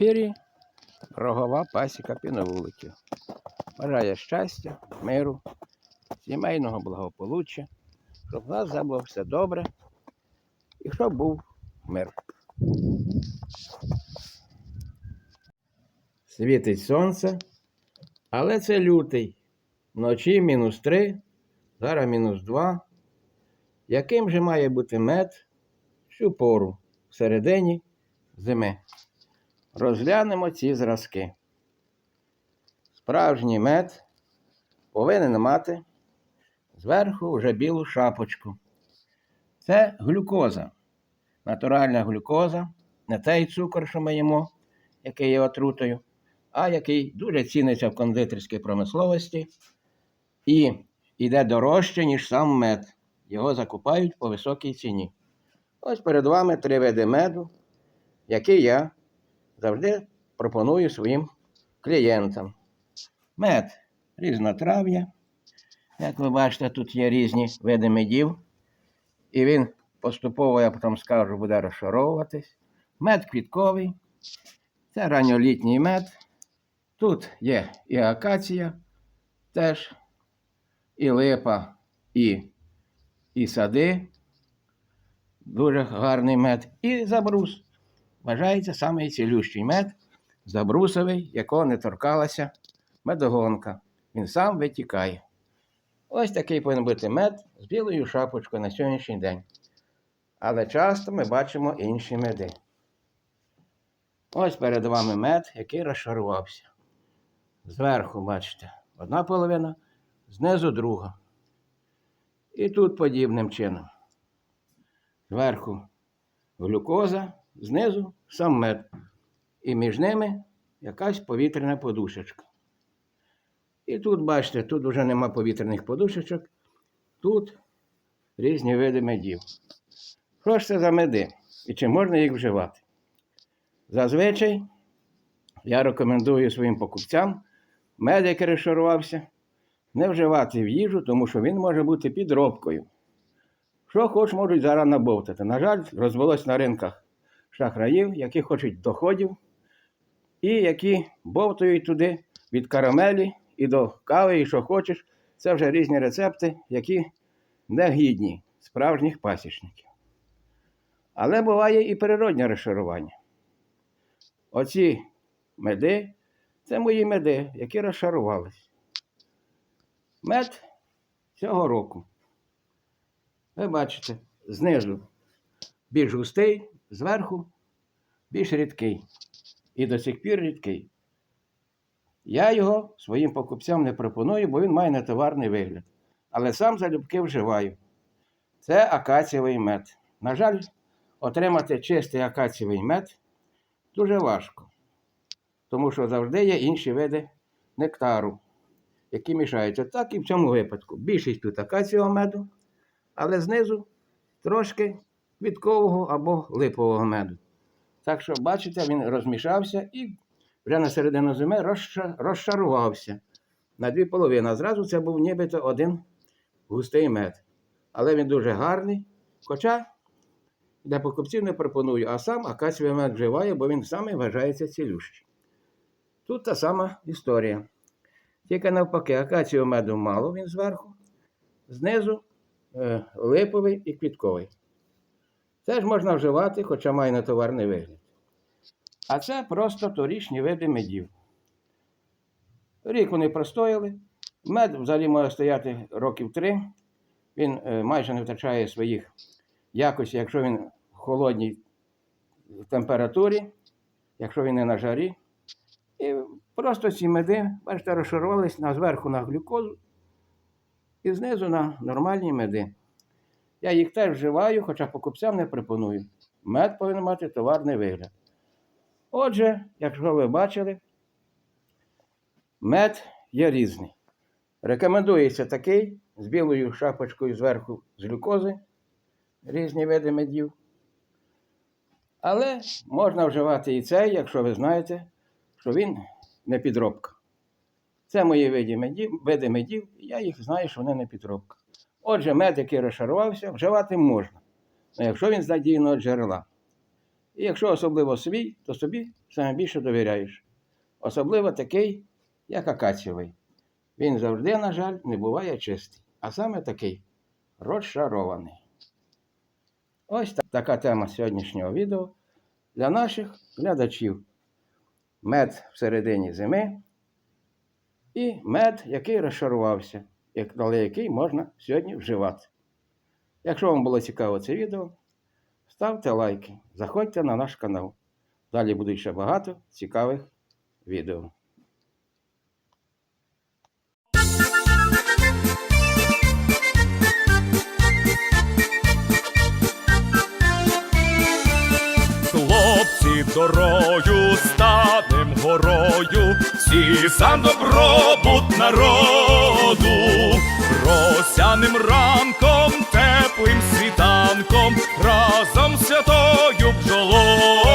Ефірі рогова пасіка піновуликів. Бажаю щастя, миру, сімейного благополуччя, щоб у нас було все добре і щоб був мир. Світить сонце, але це лютий. Вночі мінус три, зараз мінус два. Яким же має бути мед всю пору всередині зими? Розглянемо ці зразки. Справжній мед повинен мати зверху вже білу шапочку. Це глюкоза. Натуральна глюкоза, не той цукор, що ми їмо, який є отрутою, а який дуже ціниться в кондитерській промисловості і йде дорожче, ніж сам мед. Його закупають по високій ціні. Ось перед вами три види меду, які я завжди пропоную своїм клієнтам. Мед різнотрав'я. Як ви бачите, тут є різні види медів. І він поступово, я потім скажу, буде розшаровуватись. Мед квітковий. Це ранньолітній мед. Тут є і акація теж, і липа, і, і сади. Дуже гарний мед. І забрус. Вважається самий цілющий мед, забрусовий, якого не торкалася медогонка. Він сам витікає. Ось такий повинен бути мед з білою шапочкою на сьогоднішній день. Але часто ми бачимо інші меди. Ось перед вами мед, який розшарувався. Зверху, бачите, одна половина, знизу друга. І тут подібним чином. Зверху глюкоза, знизу сам мед. І між ними якась повітряна подушечка. І тут, бачите, тут вже нема повітряних подушечок, тут різні види медів. Що ж це за меди? І чи можна їх вживати? Зазвичай я рекомендую своїм покупцям мед, який розшарувався, не вживати в їжу, тому що він може бути підробкою. Що хоч можуть зараз набовтати. На жаль, розвелось на ринках шахраїв, які хочуть доходів, і які бовтають туди від карамелі і до кави, і що хочеш. Це вже різні рецепти, які не гідні справжніх пасічників. Але буває і природнє розшарування. Оці меди це мої меди, які розшарувались. Мед цього року. Ви бачите, знизу більш густий, зверху більш рідкий. І до сих пір рідкий. Я його своїм покупцям не пропоную, бо він має нетоварний вигляд. Але сам залюбки вживаю. Це акацієвий мед. На жаль, отримати чистий акацієвий мед дуже важко, тому що завжди є інші види нектару, які мішаються. Так і в цьому випадку. Більшість тут акацієвого меду, але знизу трошки квіткового або липового меду. Так що, бачите, він розмішався і вже на середину зими розша- розшарувався на дві половини. Зразу це був нібито один густий мед. Але він дуже гарний. Хоча для покупців не пропоную, а сам акацієвий мед вживаю, бо він саме вважається цілющий. Тут та сама історія. Тільки навпаки, акацієвого меду мало він зверху, знизу е, липовий і квітковий. Це ж можна вживати, хоча має нетоварний вигляд. А це просто торічні види медів. Рік вони простояли. Мед взагалі може стояти років три. Він е, майже не втрачає своїх якостей, якщо він в холодній температурі, якщо він не на жарі. І просто ці меди, бачите, розшарувались на зверху на глюкозу і знизу на нормальні меди. Я їх теж вживаю, хоча покупцям не пропоную. Мед повинен мати товарний вигляд. Отже, якщо ви бачили, мед є різний. Рекомендується такий з білою шапочкою зверху з глюкози, різні види медів. Але можна вживати і цей, якщо ви знаєте, що він не підробка. Це мої види медів, види медів, і я їх знаю, що вони не підробка. Отже, мед, який розшарувався, вживати можна, якщо він з надійного джерела. І якщо особливо свій, то собі саме більше довіряєш. Особливо такий, як акацієвий. Він завжди, на жаль, не буває чистий, а саме такий розшарований. Ось та- така тема сьогоднішнього відео для наших глядачів. Мед всередині зими і мед, який розшарувався, але який можна сьогодні вживати. Якщо вам було цікаво це відео, ставте лайки, заходьте на наш канал. Далі буде ще багато цікавих відео. Хлопці дорою станем горою, всі за добробут воду, росяним ранком, теплим світанком, разом святою бджолою.